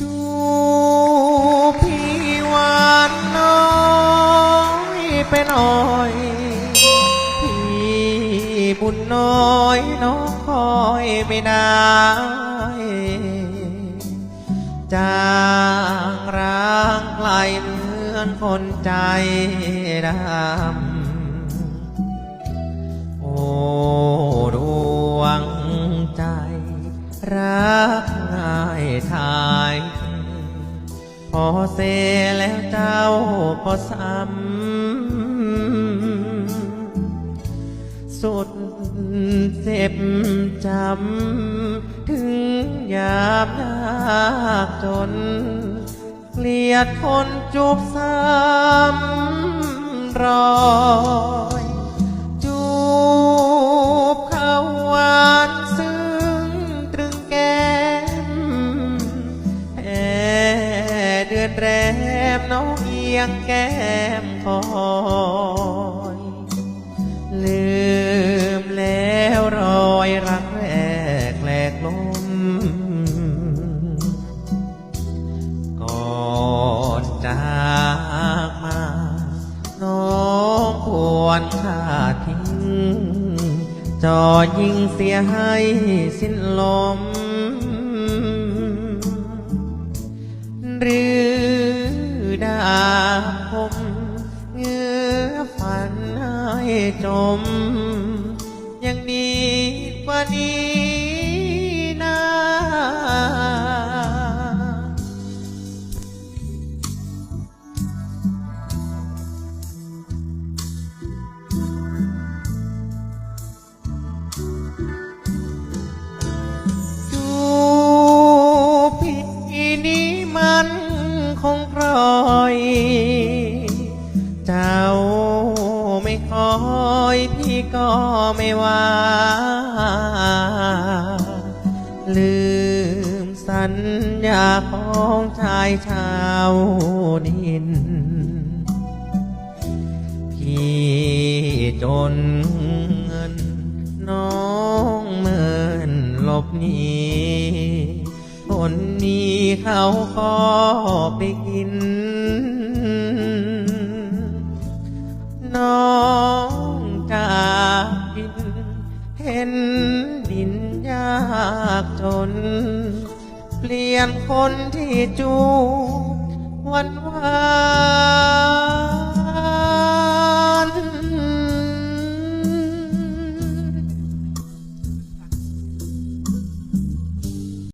จูพี่หวานน้อยไปหน่อย พี่บุญน้อยน้องคอยไม่ได้จางร้างไกลเหมือนคนใจดำโอ้ดวงใจ รักง่ายทายพอเสแล้วเจ้าก็ซ้ำสุดเจ็บจำ ถึงยามยากจน เกลียดคนจูบซ้ำรอ อนแรมน้องเอียงแก้มคอยลืมแล้วรอยรักแรกแหลกลมก่อนจากมา น้องควรค่าทิ้งจอยิงเสียให้สิ้นลมหรือ ดาผมเงื้อฝันให้จม ยังดีกว่านี้ คงปล่อยเจ้าไม่คอยพี่ก็ไม่ว่า ลืมสัญญาของชายชาวดิน พี่จนเงินน้องเมินหลบหนี คนนี้เขาขอไปกิน น้องจากดิน เห็นดินยากจน เปลี่ยนคนที่จูวันวาน